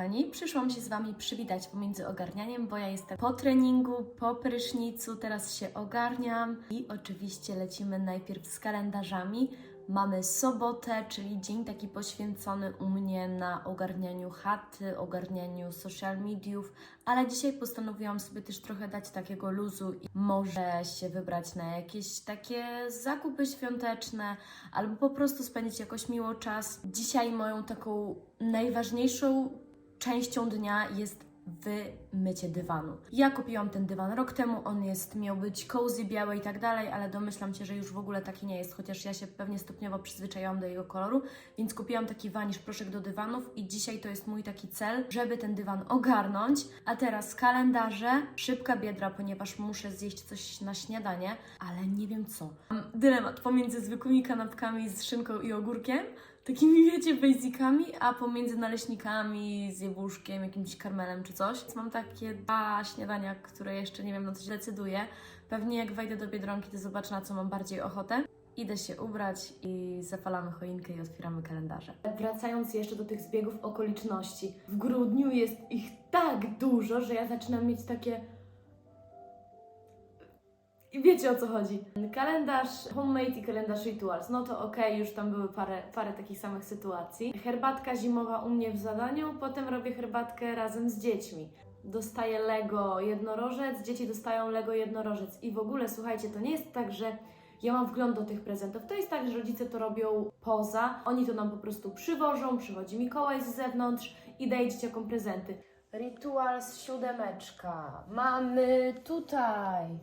kochani. Przyszłam się z Wami przywitać pomiędzy ogarnianiem, bo ja jestem po treningu, po prysznicu, teraz się ogarniam i oczywiście lecimy najpierw z kalendarzami. Mamy sobotę, czyli dzień taki poświęcony u mnie na ogarnianiu chaty, ogarnianiu social mediów, ale dzisiaj postanowiłam sobie też trochę dać takiego luzu i może się wybrać na jakieś takie zakupy świąteczne, albo po prostu spędzić jakoś miło czas. Dzisiaj moją taką najważniejszą częścią dnia jest wymycie dywanu. Ja kupiłam ten dywan rok temu, on jest, miał być cozy, biały i tak dalej, ale domyślam się, że już w ogóle taki nie jest, chociaż ja się pewnie stopniowo przyzwyczaiłam do jego koloru, więc kupiłam taki wanisz proszek do dywanów i dzisiaj to jest mój taki cel, żeby ten dywan ogarnąć. A teraz kalendarze, szybka biedra, ponieważ muszę zjeść coś na śniadanie, ale nie wiem co. Mam dylemat pomiędzy zwykłymi kanapkami z szynką i ogórkiem, takimi wiecie, basicami, a pomiędzy naleśnikami, z jabłuszkiem, jakimś karmelem czy coś. Więc mam takie dwa śniadania, które jeszcze nie wiem, na co się decyduję. Pewnie jak wejdę do Biedronki, to zobaczę, na co mam bardziej ochotę. Idę się ubrać i zapalamy choinkę i otwieramy kalendarze. Wracając jeszcze do tych zbiegów okoliczności. W grudniu jest ich tak dużo, że ja zaczynam mieć takie... I wiecie o co chodzi. Kalendarz homemade i kalendarz rituals. No to okej, już tam były parę, parę takich samych sytuacji. Herbatka zimowa u mnie w zadaniu, potem robię herbatkę razem z dziećmi. Dostaję Lego jednorożec, dzieci dostają Lego jednorożec. I w ogóle, słuchajcie, to nie jest tak, że ja mam wgląd do tych prezentów. To jest tak, że rodzice to robią poza. Oni to nam po prostu przywożą, przychodzi Mikołaj z zewnątrz i daje dzieciakom prezenty. Rituals siódemeczka. Mamy tutaj.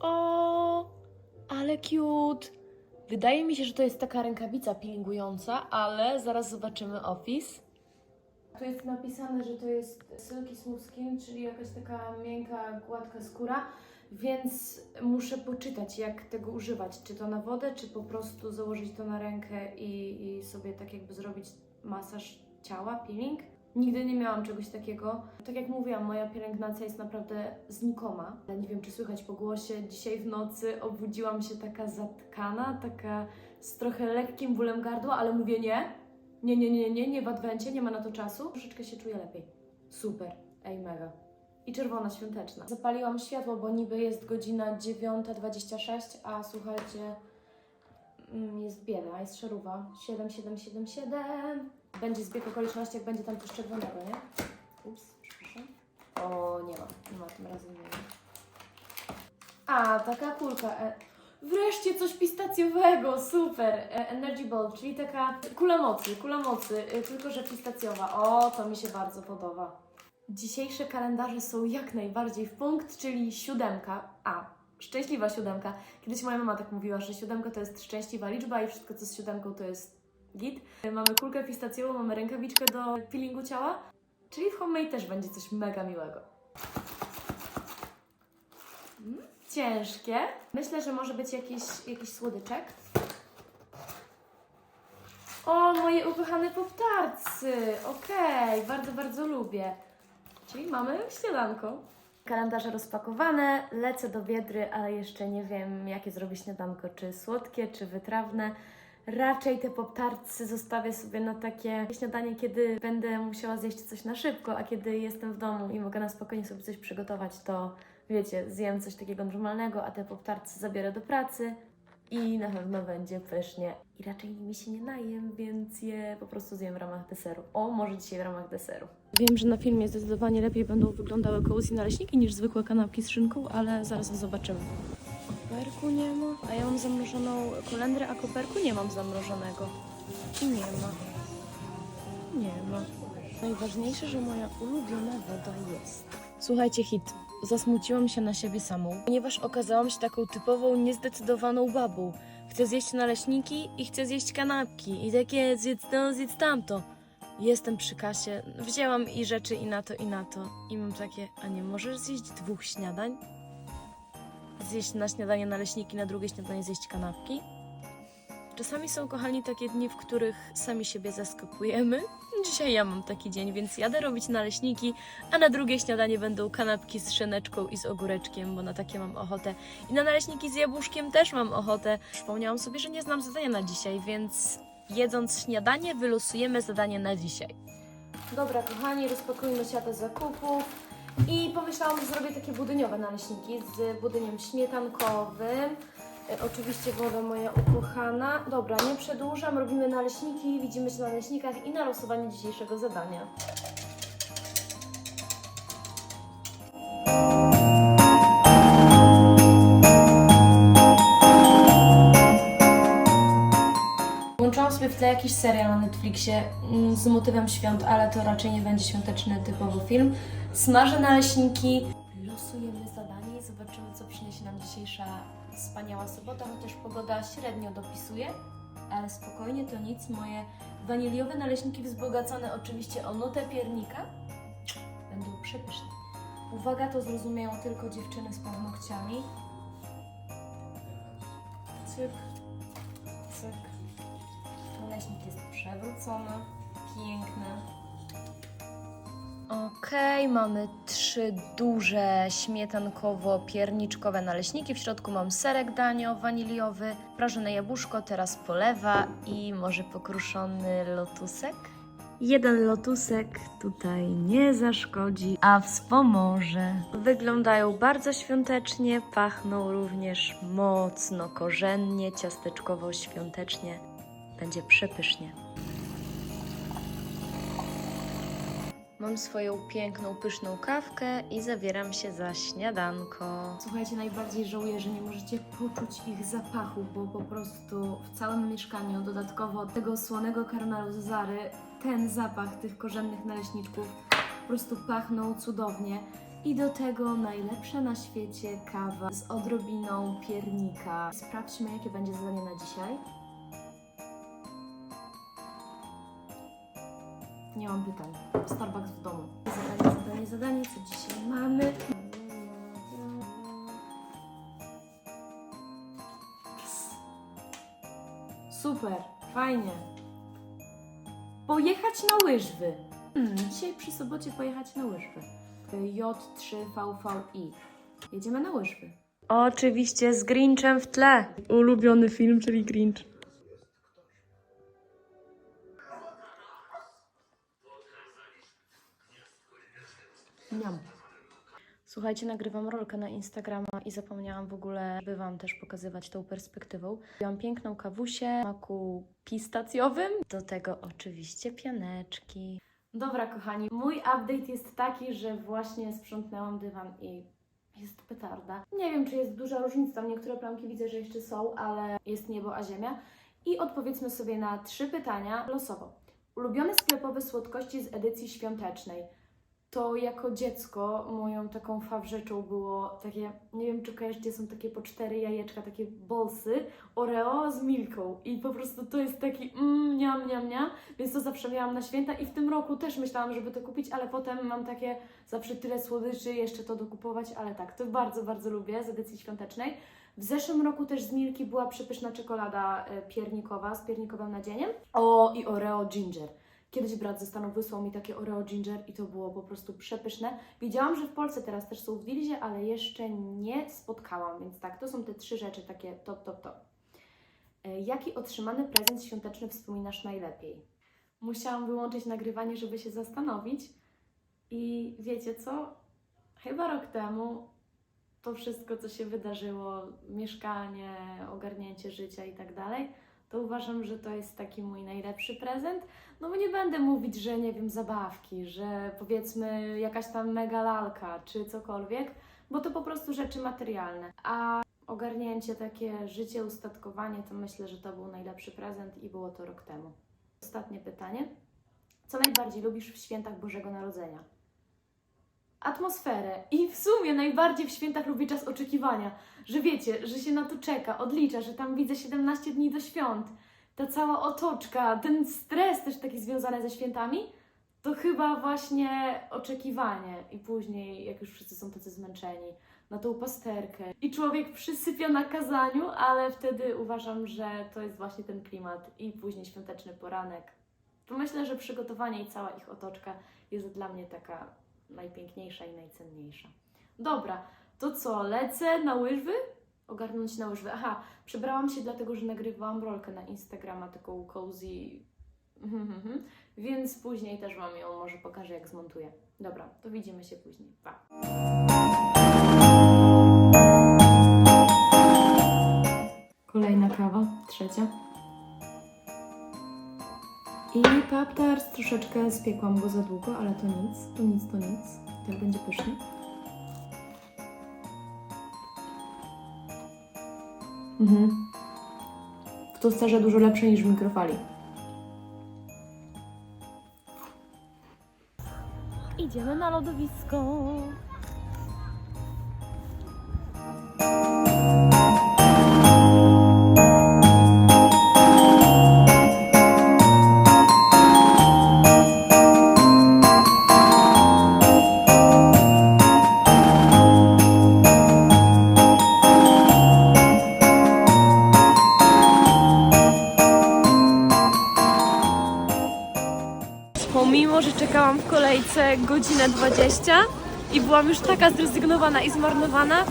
O, ale cute. Wydaje mi się, że to jest taka rękawica peelingująca, ale zaraz zobaczymy opis. Tu jest napisane, że to jest silky smooth skin, czyli jakaś taka miękka, gładka skóra, więc muszę poczytać, jak tego używać. Czy to na wodę, czy po prostu założyć to na rękę i, i sobie tak jakby zrobić masaż ciała, peeling. Nigdy nie miałam czegoś takiego. Tak jak mówiłam, moja pielęgnacja jest naprawdę znikoma. Ale Nie wiem, czy słychać po głosie. Dzisiaj w nocy obudziłam się taka zatkana, taka z trochę lekkim bólem gardła, ale mówię nie. Nie, nie, nie, nie, nie w adwencie, nie ma na to czasu. Troszeczkę się czuję lepiej. Super. Ej, mega. I czerwona świąteczna. Zapaliłam światło, bo niby jest godzina 9.26, a słuchajcie, mm, jest bieda, jest szaruwa. 7777. Będzie zbieg okoliczności, jak będzie tam coś czerwonego, nie? Ups, przepraszam. O, nie ma, nie ma tym razem nie ma. A, taka kulka. E, wreszcie coś pistacjowego, super. E, Energy Ball, czyli taka kula mocy, kula mocy, e, tylko że pistacjowa. O, to mi się bardzo podoba. Dzisiejsze kalendarze są jak najbardziej w punkt, czyli siódemka. A, szczęśliwa siódemka. Kiedyś moja mama tak mówiła, że siódemka to jest szczęśliwa liczba i wszystko co z siódemką to jest git. Mamy kulkę pistacjową, mamy rękawiczkę do peelingu ciała, czyli w homemade też będzie coś mega miłego. Mm, Ciężkie. Myślę, że może być jakiś, jakiś słodyczek. O, moje ukochane poptarcy! Okej, bardzo, bardzo lubię. Czyli mamy śniadanko. Kalendarze rozpakowane, lecę do Biedry, ale jeszcze nie wiem, jakie zrobię śniadanko, czy słodkie, czy wytrawne. Raczej te poptarcy zostawię sobie na takie śniadanie, kiedy będę musiała zjeść coś na szybko, a kiedy jestem w domu i mogę na spokojnie sobie coś przygotować, to wiecie, zjem coś takiego normalnego, a te poptarcy zabiorę do pracy i na pewno będzie pysznie. I raczej nimi się nie najem, więc je po prostu zjem w ramach deseru. O, może dzisiaj w ramach deseru. Wiem, że na filmie zdecydowanie lepiej będą wyglądały cozy naleśniki niż zwykłe kanapki z szynką, ale zaraz zobaczymy. Koperku nie ma, a ja mam zamrożoną kolendrę, a koperku nie mam zamrożonego. I nie ma. Nie ma. Najważniejsze, że moja ulubiona woda jest. Słuchajcie, hit. Zasmuciłam się na siebie samą, ponieważ okazałam się taką typową, niezdecydowaną babą. Chcę zjeść naleśniki i chcę zjeść kanapki. I takie zjedz to, zjedz tamto. Jestem przy kasie, wzięłam i rzeczy i na to, i na to. I mam takie, a nie możesz zjeść dwóch śniadań? Zjeść na śniadanie naleśniki, na drugie śniadanie zjeść kanapki? Czasami są, kochani, takie dni, w których sami siebie zaskakujemy. Dzisiaj ja mam taki dzień, więc jadę robić naleśniki, a na drugie śniadanie będą kanapki z szyneczką i z ogóreczkiem, bo na takie mam ochotę. I na naleśniki z jabłuszkiem też mam ochotę. Przypomniałam sobie, że nie znam zadania na dzisiaj, więc jedząc śniadanie, wylosujemy zadanie na dzisiaj. Dobra, kochani, rozpakujmy siatę zakupów. I pomyślałam, że zrobię takie budyniowe naleśniki z budyniem śmietankowym. E, oczywiście woda moja ukochana. Dobra, nie przedłużam, robimy naleśniki, widzimy się na naleśnikach i na losowanie dzisiejszego zadania. Tle jakiś serial na Netflixie mm, z motywem świąt, ale to raczej nie będzie świąteczny typowo film. Smażę naleśniki. Losujemy zadanie i zobaczymy, co przyniesie nam dzisiejsza wspaniała sobota, chociaż pogoda średnio dopisuje, ale spokojnie, to nic. Moje waniliowe naleśniki wzbogacone oczywiście o nutę piernika będą przepyszne. Uwaga, to zrozumieją tylko dziewczyny z paznokciami. Cyk, cyk. Naleśnik jest przewrócony, piękny. Okej, mamy trzy duże śmietankowo-pierniczkowe naleśniki. W środku mam serek danio waniliowy, prażone jabłuszko, teraz polewa i może pokruszony lotusek. Jeden lotusek tutaj nie zaszkodzi, a wspomoże. Wyglądają bardzo świątecznie, pachną również mocno korzennie, ciasteczkowo-świątecznie. Będzie przepysznie. Mam swoją piękną, pyszną kawkę i zabieram się za śniadanko. Słuchajcie, najbardziej żałuję, że nie możecie poczuć ich zapachu, bo po prostu w całym mieszkaniu, dodatkowo od tego słonego karmelu z Zary, ten zapach tych korzennych naleśniczków po prostu pachną cudownie. I do tego najlepsza na świecie kawa z odrobiną piernika. Sprawdźmy, jakie będzie zadanie na dzisiaj. Nie mam pytań. Starbucks w domu. Zadanie, zadanie, zadanie. Co dzisiaj mamy? Super, fajnie. Pojechać na łyżwy. Hmm, dzisiaj przy sobocie pojechać na łyżwy. J3VVI. Jedziemy na łyżwy. Oczywiście z Grinchem w tle. Ulubiony film, czyli Grinch. Miam. Słuchajcie, nagrywam rolkę na Instagrama i zapomniałam w ogóle, by Wam też pokazywać tą perspektywą. Mam piękną kawusię, maku pistacjowym, do tego oczywiście pianeczki. Dobra, kochani, mój update jest taki, że właśnie sprzątnęłam dywan i jest petarda. Nie wiem, czy jest duża różnica, tam niektóre plamki widzę, że jeszcze są, ale jest niebo a ziemia. I odpowiedzmy sobie na trzy pytania losowo. Ulubione sklepowe słodkości z edycji świątecznej to jako dziecko moją taką fawrzeczą było takie, nie wiem czy kojarzycie, są takie po cztery jajeczka, takie bolsy Oreo z milką i po prostu to jest taki mm, niam, niam, niam, więc to zawsze miałam na święta i w tym roku też myślałam, żeby to kupić, ale potem mam takie zawsze tyle słodyczy, jeszcze to dokupować, ale tak, to bardzo, bardzo lubię z edycji świątecznej. W zeszłym roku też z Milki była przepyszna czekolada e, piernikowa z piernikowym nadzieniem. O, i Oreo Ginger. Kiedyś brat ze Stanów wysłał mi takie Oreo Ginger i to było po prostu przepyszne. Widziałam, że w Polsce teraz też są w Wildzie, ale jeszcze nie spotkałam, więc tak, to są te trzy rzeczy takie top, top, top. E, Jaki otrzymany prezent świąteczny wspominasz najlepiej? Musiałam wyłączyć nagrywanie, żeby się zastanowić i wiecie co? Chyba rok temu to wszystko, co się wydarzyło, mieszkanie, ogarnięcie życia i tak dalej, to uważam, że to jest taki mój najlepszy prezent. No bo nie będę mówić, że nie wiem, zabawki, że powiedzmy jakaś tam mega lalka czy cokolwiek, bo to po prostu rzeczy materialne. A ogarnięcie takie życie, ustatkowanie, to myślę, że to był najlepszy prezent i było to rok temu. Ostatnie pytanie. Co najbardziej lubisz w świętach Bożego Narodzenia? Atmosferę. I w sumie najbardziej w świętach lubię czas oczekiwania. Że wiecie, że się na to czeka, odlicza, że tam widzę 17 dni do świąt. Ta cała otoczka, ten stres też taki związany ze świętami, to chyba właśnie oczekiwanie. I później, jak już wszyscy są tacy zmęczeni, na tą pasterkę. I człowiek przysypia na kazaniu, ale wtedy uważam, że to jest właśnie ten klimat. I później świąteczny poranek. To myślę, że przygotowanie i cała ich otoczka jest dla mnie taka najpiękniejsza i najcenniejsza. Dobra, to co, lecę na łyżwy? ogarnąć na łyżwy. Aha, przebrałam się dlatego, że nagrywałam rolkę na Instagrama, taką cozy, Mhm, mhm. więc później też Wam ją może pokażę, jak zmontuję. Dobra, to widzimy się później. Pa! Kolejna kawa, trzecia. I paptars troszeczkę spiekłam go za długo, ale to nic, to nic, to nic. Tak będzie pysznie. Mhm. W tosterze dużo lepsze niż w mikrofali. Idziemy na lodowisko. Czekałam w kolejce godzinę 20 i byłam już taka zrezygnowana i zmarnowana,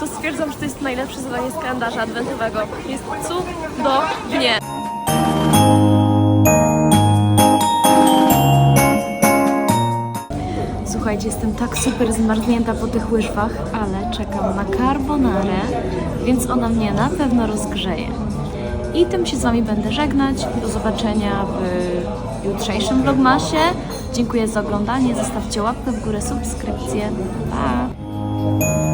to stwierdzam, że to jest najlepsze zadanie z kalendarza adwentowego. Jest cudownie. Słuchajcie, jestem tak super zmarznięta po tych łyżwach, ale czekam na carbonarę, więc ona mnie na pewno rozgrzeje. I tym się z Wami będę żegnać. Do zobaczenia w jutrzejszym vlogmasie. Dziękuję za oglądanie. Zostawcie łapkę w górę, subskrypcję. Pa!